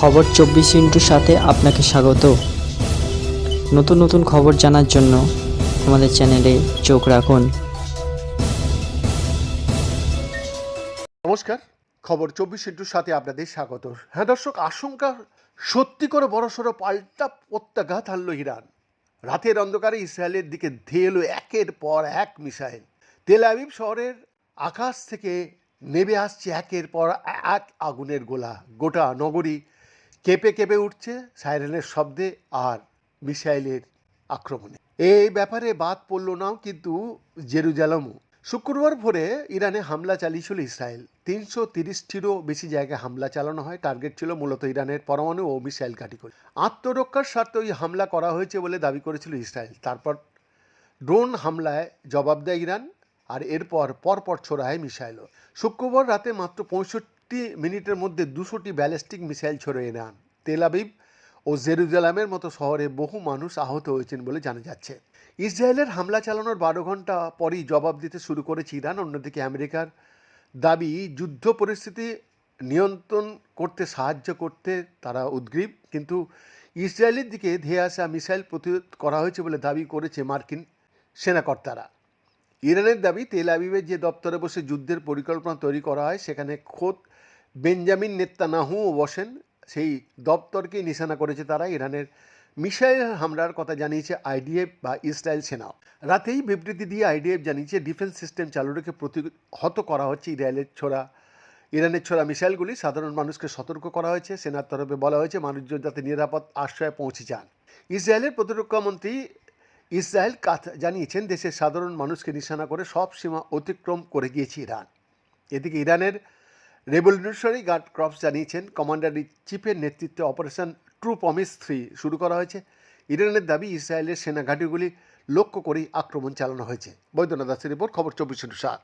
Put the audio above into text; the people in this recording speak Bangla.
খবর চব্বিশ ইন্টুর সাথে আপনাকে স্বাগত। নতুন নতুন খবর জানার জন্য আমাদের চ্যানেলে চোখ রাখুন। নমস্কার, খবর চব্বিশ ইন্টুর সাথে আপনাদের স্বাগত। হ্যাঁ দর্শক, আশঙ্কা সত্যি করে বড়সড় পাল্টা প্রত্যাঘাত হারল ইরান। রাতের অন্ধকারে ইসরায়েলের দিকে ধেয়ে এলো একের পর এক মিসাইল। তেল আবিব শহরের আকাশ থেকে নেমে আসছে একের পর এক আগুনের গোলা। গোটা নগরী কেঁপে কেঁপে উঠছে সাইরেনের শব্দে আর মিসাইলের আক্রমণে। এই ব্যাপারে বাদ পড়ল নাও কিন্তু জেরুজালামও। শুক্রবার ভোরে ইরানে হামলা চালিয়েছিল ইসরায়েল। তিনশো তিরিশটিরও বেশি জায়গায় হামলা চালানো হয়। টার্গেট ছিল মূলত ইরানের পরমাণু ও মিসাইল ঘাঁটিগুলি আত্মরক্ষার স্বার্থে ওই হামলা করা হয়েছে বলে দাবি করেছিল ইসরায়েল। তারপর ড্রোন হামলায় জবাব দেয় ইরান আর এরপর পরপর ছোড়ায় মিসাইলও। শুক্রবার রাতে মাত্র পঁয়ষট্টি মিনিটের মধ্যে দুশোটি ব্যালিস্টিক মিসাইল ছড়িয়ে ইরান তেলাবিব ও জেরুজালামের মতো শহরে বহু মানুষ আহত হয়েছেন বলে জানা যাচ্ছে। ইসরায়েলের হামলা চালানোর বারো ঘণ্টা পরই জবাব দিতে শুরু করেছে ইরান, অন্যদিকে আমেরিকার দাবি, যুদ্ধ পরিস্থিতি নিয়ন্ত্রণ করতে সাহায্য করতে তারা উদ্গ্রীব, কিন্তু ইসরায়েলের দিকে ধেয়ে আসা মিসাইল প্রতিরোধ করা হয়েছে বলে দাবি করেছে মার্কিন সেনাকর্তারা। ইরানের দাবি, তেল আবিবের যে দপ্তরে বসে যুদ্ধের পরিকল্পনা তৈরি করা হয়, সেখানে খোদ বেঞ্জামিন নেত্তানাহুও বসেন। সেই দপ্তরকেই নিশানা করেছে তারা ইরানের মিসাইল হামলার কথা জানিয়েছে আইডিএফ বা ইসরায়েল সেনাও রাতেই বিবৃতি দিয়ে আইডিএফ জানিয়েছে, ডিফেন্স সিস্টেম চালু রেখে প্রতিহত করা হচ্ছে ইসরায়েলের ছোড়া ইরানের ছোড়া মিসাইলগুলি। সাধারণ মানুষকে সতর্ক করা হয়েছে। সেনার তরফে বলা হয়েছে, মানুষজন যাতে নিরাপদ আশ্রয়ে পৌঁছে যান। ইসরায়েলের প্রতিরক্ষা মন্ত্রী ইসরায়েল কাথ জানিয়েছেন, দেশের সাধারণ মানুষকে নিশানা করে সব সীমা অতিক্রম করে গিয়েছে ইরান। এদিকে ইরানের রেভলিউশনারি গার্ড ক্রপস জানিয়েছেন, কমান্ডার ইন চিফের নেতৃত্বে অপারেশন ট্রু প্রমিস থ্রি শুরু করা হয়েছে। ইরানের দাবি, ইসরায়েলের সেনা ঘাঁটিগুলি লক্ষ্য করেই আক্রমণ চালানো হয়েছে। বৈদ্যনাথ দাসের রিপোর্ট, খবর চব্বিশ সাত।